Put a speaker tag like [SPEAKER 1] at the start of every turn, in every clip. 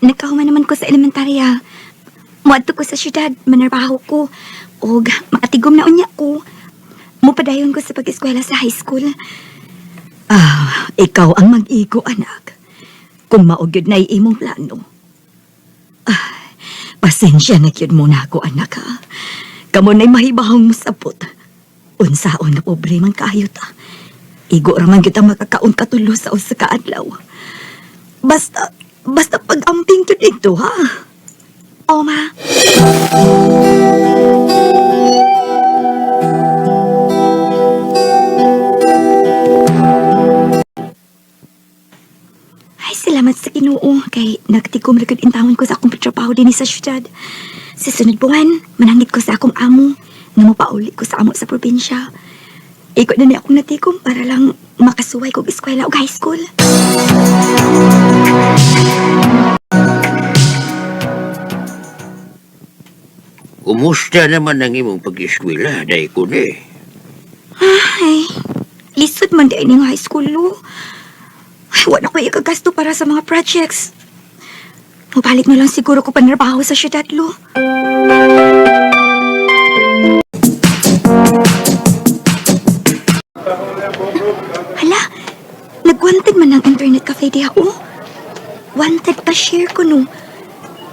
[SPEAKER 1] nagkahuman naman ko sa elementarya. Muadto ko sa syudad, manarbaho ko. O makatigom na unya ko. Mupadayon ko sa pag-eskwela sa high school.
[SPEAKER 2] Ah, ikaw ang mag-igo, anak. Kung maugid na imong plano. Ah, pasensya na yun muna ako, anak, ha? Kamu na'y mahibahong musabot. Unsaon na problemang kayo ta. Igo raman kita makakaon katulo sa usa ka adlaw. Basta, basta pag-amping to dito, ha?
[SPEAKER 1] O ma, Ay, salamat sa kinuo kay nagtigom ragad intawon ko sa akong trabaho din sa syudad. Sa sunod buwan, manangit ko sa akong amo na mapauli ko sa amo sa probinsya. Ikot na ni akong natigom para lang makasuway kog eskwela o high school.
[SPEAKER 3] Kumusta naman ang imong pag-eskwela, day ko ni?
[SPEAKER 1] Ay, lisod man di ning high school lo. Ay, wala ko ikagasto para sa mga projects. Mabalik na lang siguro ko panarbaho sa syudad lo. Hala, nagwanted man ng internet cafe diha oh. Wanted pa share ko no.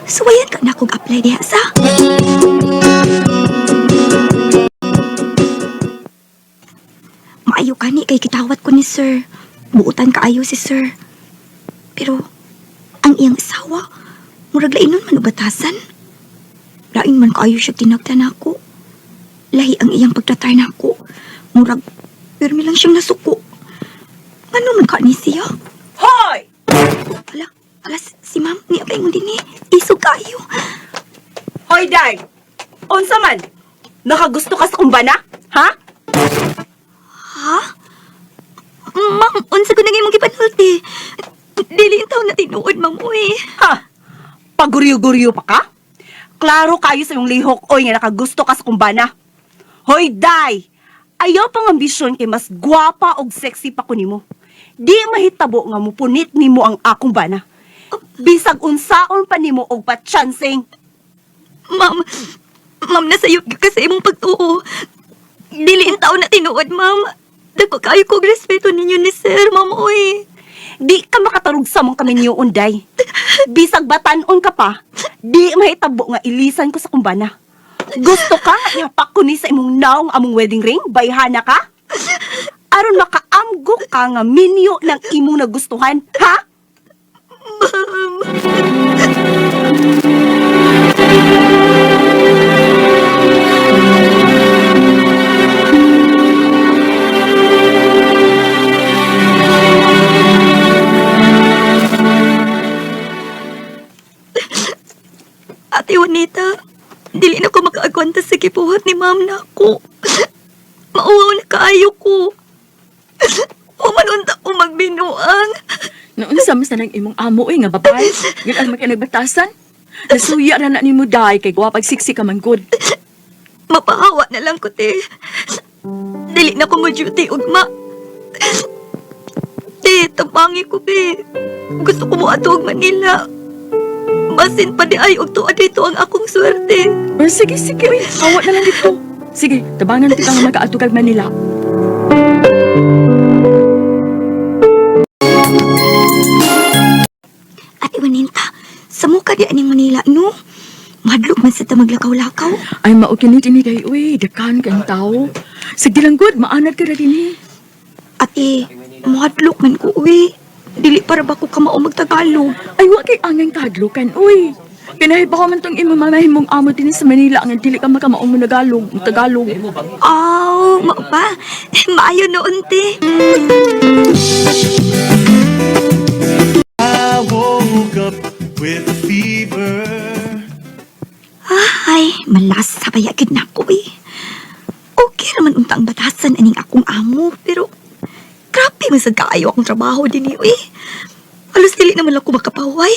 [SPEAKER 1] Suwayan ka na kong apply diha sa. Maayo ka ni kay kitawat ko ni sir. Buutan kaayo si sir. Pero, ang iyang asawa, murag lainon man o batasan. Lain man kaayo siya tinagdan ako. Lahi ang iyang pagtatry na ako. Murag, pero lang siyang nasuko. Ano man ka ni siya?
[SPEAKER 4] Hoy!
[SPEAKER 1] Ala, ala, si- ma'am, ni abay mo din eh. Isog kaayo.
[SPEAKER 4] Hoy, Day! Unsa man? Nakagusto ka sa kumbana? Ha?
[SPEAKER 1] Ha? Ma'am, unsa ko na ngayon mong gipanulti. Dili yung taon na tinuod, ma'am, uy.
[SPEAKER 4] Ha? Paguryo-guryo pa ka? Klaro kayo sa iyong lihok, oy, nga nakagusto ka sa kumbana. Hoy, Day! Ayaw pang ambisyon kay mas gwapa og sexy pa ko nimo. Di mahitabo nga mupunit nimo ang akong bana. Bisag unsaon pa nimo og patchansing.
[SPEAKER 1] Ma'am, ma'am, nasayop ka sa imong pagtuo. Dili taon na tinuod, ma'am. Dako kayo kong respeto ninyo ni sir, ma'am, uy.
[SPEAKER 4] Di ka makatarog sa mong kami niyo unday. Bisag batanon ka pa, di mahitabo nga ilisan ko sa kumbana. Gusto ka ihapak ko ni sa imong naong among wedding ring? Bayhana ka? Aron makaamgo ka nga minyo ng imong nagustuhan, ha?
[SPEAKER 1] Ate Juanita, dili na ko makaagwanta sa kipuhat ni ma'am na ako. Mauwaw na kaayo ko. Umanunta ko magbinuang.
[SPEAKER 5] Noon sa mas na ng imong amo eh, nga babae. Yun ang magkanagbatasan. Nasuya na na ni mo dahi kay guwapag siksi ka man good.
[SPEAKER 1] Mapahawa na lang ko, te. Dili na ko mo-duty, ugma. Te, tabangi ko, be. Gusto ko mo ato og Manila. Basin pa di ay og tuwa dito ang akong swerte.
[SPEAKER 5] Or sige, sige, uy. Awa na lang dito. Sige, tabangan kita nga mag-aato kag Manila.
[SPEAKER 1] Ate Juanita, sa muka di aning Manila, no? Madlok man sa maglakaw-lakaw.
[SPEAKER 5] Ay, maukinit ini kay, uy, dakan kang tao. Sige lang good, maanad ka na din eh.
[SPEAKER 1] Ate, madlok man ko, uwi. Dili para ba ko kamao magtagalog.
[SPEAKER 5] Ay, wa kay angang kadlukan, uy. Kinahiba ko man tong imong mamahin mong amo din sa Manila ang dili ka makamaong mo nagalog, mo tagalog.
[SPEAKER 1] Aw, mao pa. Maayo noon, te.
[SPEAKER 6] I woke up with a fever.
[SPEAKER 1] Ay, malas sa bayagid na ko eh. Okay naman untang batasan aning akong amo, pero sad kaayo akong trabaho din iyo eh. Halos dili naman ako makapaway.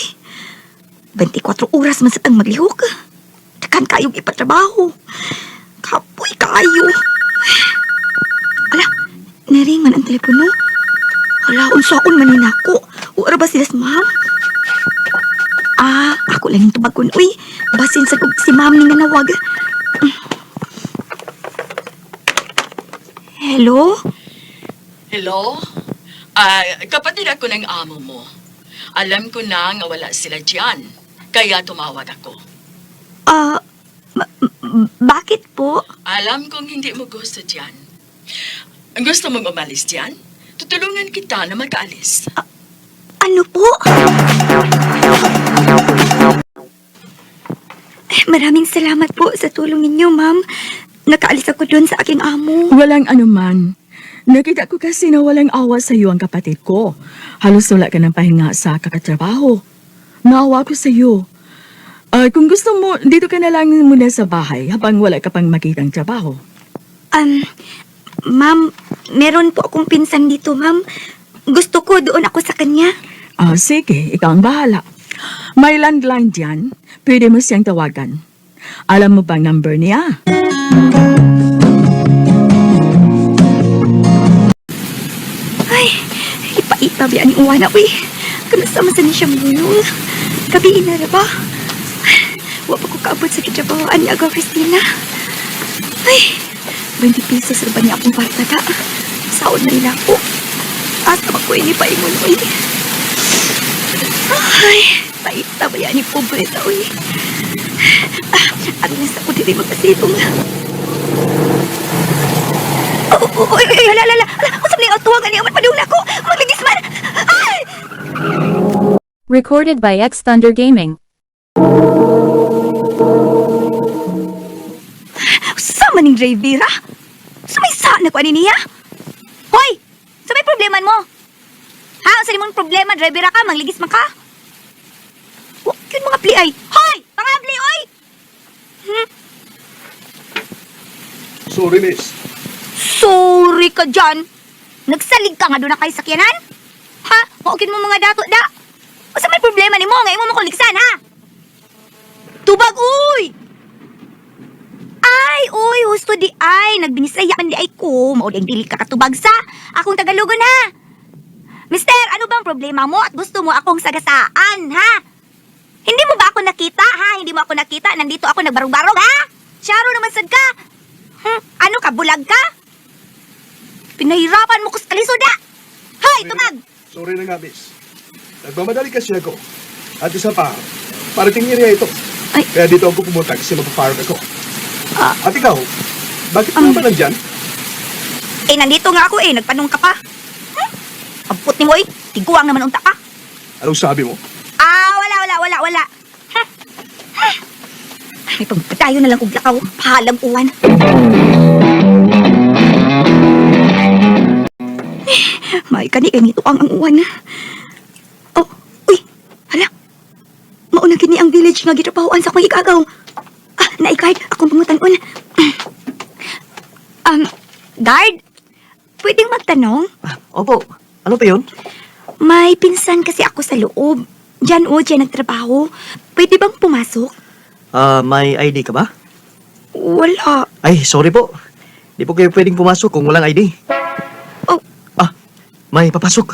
[SPEAKER 1] 24 oras man sa tang maglihok. Takan kayong ipatrabaho. Kapoy kaayo. Ala, naring man ang telepono. Ala, unsaon man ni nako. Uara ba sila sa ma'am? Ah, ako lang yung tubagon. Uy, basin sa si ma'am ni nga. Hello?
[SPEAKER 5] Hello? Ah, kapatid ako ng amo mo. Alam ko na nga wala sila diyan. Kaya tumawag ako.
[SPEAKER 1] Ah, m- bakit po?
[SPEAKER 5] Alam kong hindi mo gusto diyan. Gusto mong umalis diyan? Tutulungan kita na makaalis.
[SPEAKER 1] Ano po? Eh, Maraming salamat po sa tulong ninyo, ma'am. Nakaalis ako doon sa aking amo.
[SPEAKER 5] Walang anuman. Nakita ko kasi na walang awa sa iyo ang kapatid ko. Halos wala ka ng pahinga sa kakatrabaho. Naawa ko sa iyo. Ah, kung gusto mo, dito ka na lang muna sa bahay habang wala ka pang makitang trabaho.
[SPEAKER 1] Um, ma'am, meron po akong pinsan dito, ma'am. Gusto ko doon ako sa kanya.
[SPEAKER 5] Ah, sige, ikaw ang bahala. May landline diyan. Pwede mo siyang tawagan. Alam mo ba ang number niya?
[SPEAKER 1] Ipaita biya ni Uwana, uy. Kanasama sa niya siya mulong. Gabi na na ba? Wa pa ko kaabot sa kitrabawaan ni Aga Christina. Ay, 20 pesos na ba niya akong kwarta da? Saon na rin ako. Asa ba ko ini paingon, uy. Ay, paita ba yan ni pobreta, uy. Ah, ano na ko dili magkasilong. Oh, oh, oh, ay, ay, ala, ala, ala. Usap ni tuwagan niya. Magpadung na ako. Magligis man. Ay!
[SPEAKER 7] Recorded by X Thunder Gaming.
[SPEAKER 1] Sama ning Rivera? Sumay saan na ko ani niya? Hoy! Sumay problema mo? Ha? Sa mong problema, Rivera ka, mangligis man ka? Huwag yun mga pli ay. Hoy! Mga pli, oy!
[SPEAKER 6] Sorry, miss.
[SPEAKER 1] Sorry ka dyan. Nagsalig ka nga doon na kay sakyanan? Ha? Maukin mo mga dato da. O sa may problema ni mo, ngayon mo makuligsan, ha? Tubag, uy! Ay, uy, husto di ay. Nagbinisaya man di ay ko. Mauding dili ka katubag sa akong Tagalogon, ha? Mister, ano bang problema mo at gusto mo akong sagasaan, ha? Hindi mo ba ako nakita, ha? Hindi mo ako nakita. Nandito ako nagbarog-barog, ha? Charo naman sad ka. Hmm, ano ka, bulag ka? Pinahirapan mo ko sa kalisoda. Hoy, tumag!
[SPEAKER 6] Sorry na nga, miss. Nagmamadali kasi ako. At isa pa, parating area ito.
[SPEAKER 1] Ay.
[SPEAKER 6] Kaya dito ako pumunta kasi magpa-farm ako.
[SPEAKER 1] Ah.
[SPEAKER 6] At ikaw, bakit ka
[SPEAKER 1] Um.
[SPEAKER 6] naman nandyan?
[SPEAKER 1] Eh, nandito nga ako eh. Nagpanong ka pa. Hmm? Amput ni mo eh. Tiguang naman unta ka.
[SPEAKER 6] Anong sabi mo?
[SPEAKER 1] Ah, wala, wala, wala, wala. Hmm. Hmm. Ay, pagpatayo na lang kong lakaw. Pahalang uwan. May kani ganito ang ang uwan. Oh, uy, hala. Mauna gini ang village nga gitrabahoan sa akong igagaw. Ah, naikard, akong pangutan-un. Um, guard, pwedeng magtanong?
[SPEAKER 8] Opo. Ano pa yun?
[SPEAKER 1] May pinsan kasi ako sa loob. Diyan o, diyan nagtrabaho. Pwede bang pumasok?
[SPEAKER 8] Ah, may ID ka ba?
[SPEAKER 1] Wala.
[SPEAKER 8] Ay, sorry po. Di po kayo pwedeng pumasok kung walang ID. May papasok.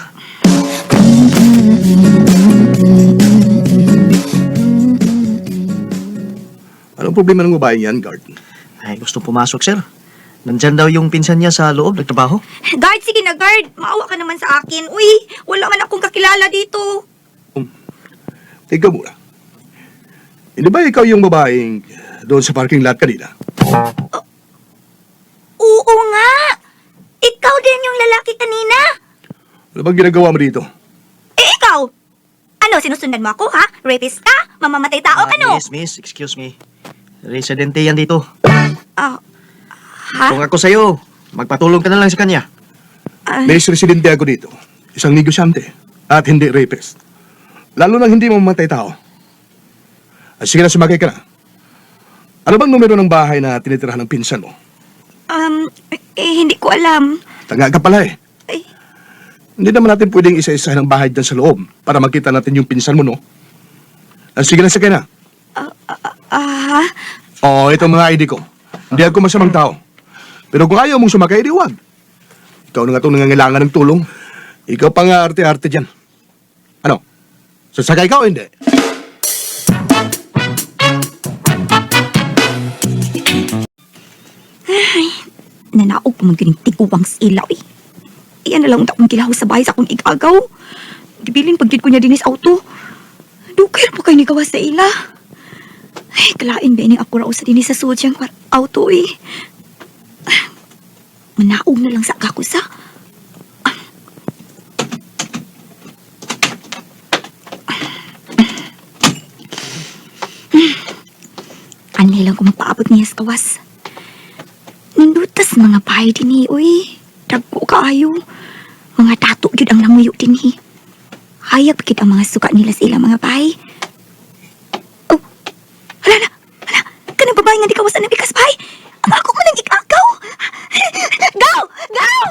[SPEAKER 6] Anong problema ng babaeng yan, guard?
[SPEAKER 8] Ay, gusto pumasok, sir. Nandyan daw yung pinsan niya sa loob, nagtrabaho.
[SPEAKER 1] Guard, sige na guard. Maawa ka naman sa akin. Uy, wala man akong kakilala dito.
[SPEAKER 6] Teka muna. Hindi ba ikaw yung babaeng doon sa parking lot kanina?
[SPEAKER 1] Oo nga. Ikaw din yung lalaki kanina.
[SPEAKER 6] Ano bang ginagawa mo dito?
[SPEAKER 1] Eh, ikaw. Ano, sinusundan mo ako, ha? Rapist ka? Mamamatay tao,
[SPEAKER 8] Ah,
[SPEAKER 1] ano?
[SPEAKER 8] Miss, miss, excuse me. Residente yan dito.
[SPEAKER 1] Ah, ha?
[SPEAKER 8] Kung ako sa'yo, magpatulong ka na lang sa kanya.
[SPEAKER 1] Ah,
[SPEAKER 6] May residente ako dito. Isang negosyante. At hindi rapist. Lalo nang hindi mamamatay tao. Ah, sige na, sumakay ka na. Ano bang numero ng bahay na tinitirahan ng pinsan mo?
[SPEAKER 1] um, eh, hindi ko alam.
[SPEAKER 6] Tanga ka pala eh.
[SPEAKER 1] Ay,
[SPEAKER 6] hindi naman natin pwedeng isa-isa ng bahay dyan sa loob para makita natin yung pinsan mo, no? Ah, sige na, sige na.
[SPEAKER 1] Ah, ah, ah, ah.
[SPEAKER 6] Oo, oh, itong mga ID ko. Hindi ako masamang tao. Pero kung ayaw mong sumakay, di huwag. Ikaw na nga itong nangangailangan ng tulong. Ikaw pa nga arte-arte dyan. Ano? Sasakay ka o hindi?
[SPEAKER 1] Ay, nanaog pa man ganun tiguwang sa eh. Iyan na lang akong kilaw sa bahay sa akong igagaw. Gibilin pagdid ko niya din sa auto. Dukay po kayo ni gawas sa ila. Ay, kalain ba ining ako raw sa dinis sa suod siyang auto eh. Ah, Manaog na lang sa kako sa. Anli lang ko magpaabot niya sa kawas. Nindutas mga bahay din eh, uy. Kaayo. Mga tato yun ang nanguyo din eh. Hayag pikit ang mga suka nila sa ilang mga bahay. Oh, hala na, hala. Kanang babae nga di kawasan ng bikas bahay. Ang ako man ang ikagaw. Gaw! Gaw!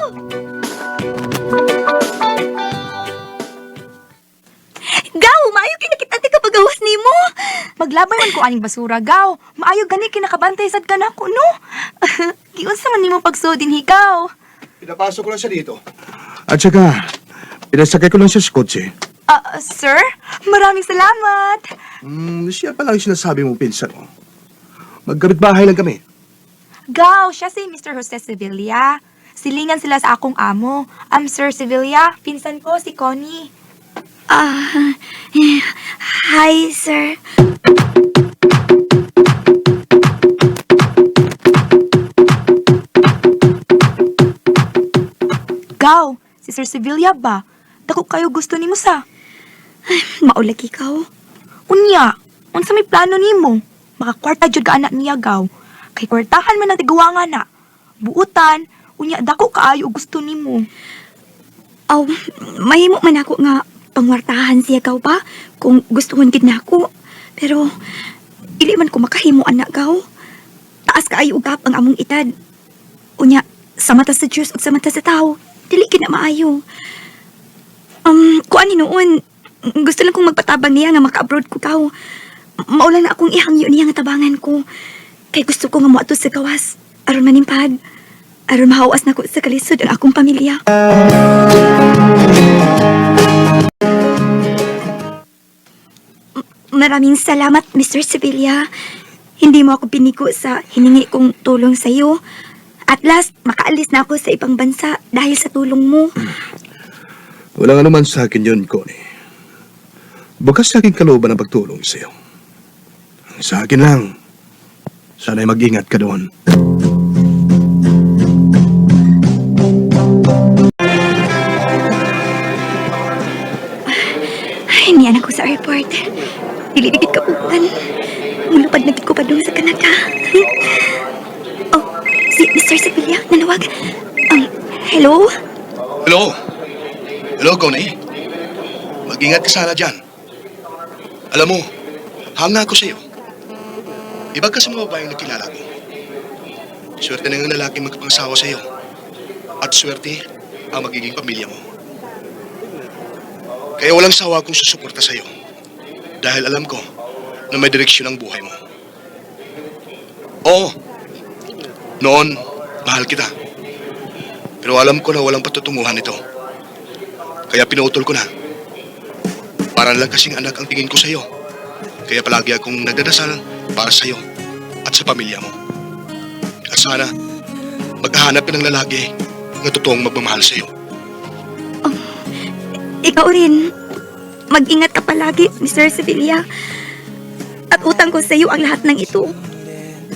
[SPEAKER 1] Gaw! Maayo kinakita ti kapagawas ni mo.
[SPEAKER 7] Maglabay man ko aning basura, gaw. Maayo gani kinakabantay sad ka ko, no? Giunsa man nimo pagsuod din hikaw.
[SPEAKER 6] Pinapasok ko lang siya dito. At saka, pinasakay ko lang siya sa kotse.
[SPEAKER 7] Ah, sir, maraming salamat.
[SPEAKER 6] Hmm, siya pa lang yung sinasabi mong pinsan mo. Magkabit bahay lang kami.
[SPEAKER 7] Gaw, siya si Mr. Jose Sevilla. Silingan sila sa akong amo. I'm Sir Sevilla, pinsan ko si Connie.
[SPEAKER 1] Ah, hi, sir.
[SPEAKER 7] Gaw, si Sir Sevilla ba? Dako kayo gusto nimo sa.
[SPEAKER 1] Maulag ikaw.
[SPEAKER 7] Unya, unsa may plano nimo? Makakwarta jud ka anak niya gaw. Kay kwartahan man ang tiguwangan na. Buutan, unya dako kaayo gusto nimo.
[SPEAKER 1] Aw, mahimo man ako nga pangwartahan siya gaw pa kung gustuhon gid nako. Pero dili man ko makahimo anak gaw. Taas kaayo ugap ang among itad. Unya, sa mata sa Diyos ug sa mata sa tao, dili gid na maayo. Um, kuan ni noon, gusto lang kong magpatabang niya nga maka-abroad ko gaw. Maulan na akong ihangyo niya nga tabangan ko. Kay gusto ko nga moadto sa gawas aron manimpad. Aron mahawas na ko sa kalisod ang akong pamilya. Maraming salamat, Mr. Sevilla. Hindi mo ako piniko sa hiningi kong tulong sa iyo. At last, makaalis na ako sa ibang bansa dahil sa tulong mo.
[SPEAKER 6] Walang anuman sa akin yun, Connie. Bukas sa aking kalooban ang pagtulong sa iyo. Sa akin lang, sana'y mag-ingat ka doon.
[SPEAKER 1] Ay, niyan ako sa airport. Dililigid ka upan. Mulupad na ko pa doon sa Canada. oh, si Mr. Sevilla, nanawag. Um, hello?
[SPEAKER 6] Hello? Hello, Connie? Mag-ingat ka sana dyan. Alam mo, hanga ako sa iyo. Iba ka sa mga babaeng nakilala ko. Swerte na ng lalaki magkapangasawa sa iyo. At swerte ang magiging pamilya mo. Kaya walang sawa akong susuporta sa iyo. Dahil alam ko na may direksyon ang buhay mo. Oo, noon, mahal kita. Pero alam ko na walang patutunguhan ito. Kaya pinutol ko na. Para lang kasing anak ang tingin ko sa iyo. Kaya palagi akong nagdadasal para sa iyo at sa pamilya mo. At sana, maghahanap ka ng lalaki na totoong magmamahal sa iyo.
[SPEAKER 1] Ikaw rin. Mag-ingat ka palagi, Mr. Sevilla. At utang ko sa iyo ang lahat ng ito.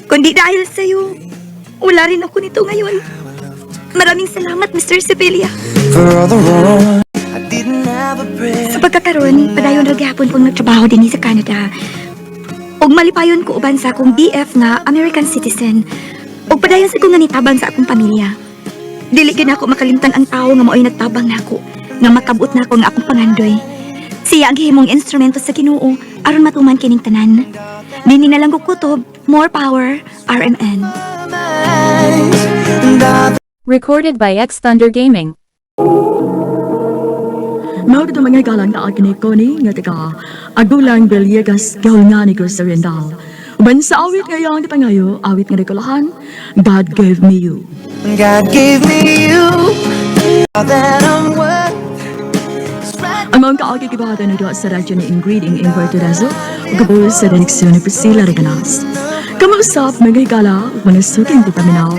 [SPEAKER 1] Kundi dahil sa iyo, wala rin ako nito ngayon. Maraming salamat, Mr. Sevilla. Sa pagkakaroon, padayon ra gyapon kong nagtrabaho din sa Canada. Og malipayon ko uban sa akong BF nga American citizen. Og padayon sa ko nga nitabang sa akong pamilya. Dili gid ako makalimtan ang tao nga mao'y nagtabang nako, nga makabot nako nga akong pangandoy. Siya ang gihimong instrumento sa Ginoo aron matuman kining tanan. Dini na lang ko kutob, more power, RMN.
[SPEAKER 9] Recorded by X Thunder Gaming.
[SPEAKER 5] Mao ito mga galang na agni ko ni nga taga Agulang Villegas gahulngan ni Gusto Rendal. Uban sa awit ngayon di pangayo, awit nga regulahan, God gave me you.
[SPEAKER 10] God gave me you, all that I'm worth.
[SPEAKER 5] Ang mga kaagigibada na doon sa radyo ni Ingriding in Puerto Rico, gabol sa reneksyon ni Priscilla Reganas. Kamuusap, mga higala, mga suking vitaminaw.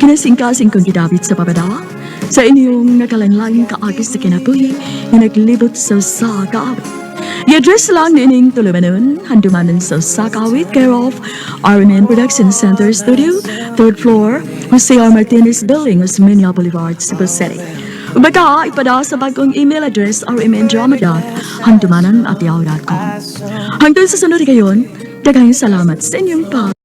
[SPEAKER 5] Kinasing-kasing kong gidabit sa babada, sa inyong nakalanlaing kaagis sa kinabuhi, na naglibot sa sa kaawit. I-address lang ni ining tulumanon, handumanan sa Sakawit, care of RMN Production Center Studio, third floor, Jose R. Martinez Building, Osmeña Boulevard, Cebu City. Baka ipada sa bagong email address rmndrama.handumanan at yahoo.com. Hanggang sa sunod ngayon, daghang salamat sa inyong pag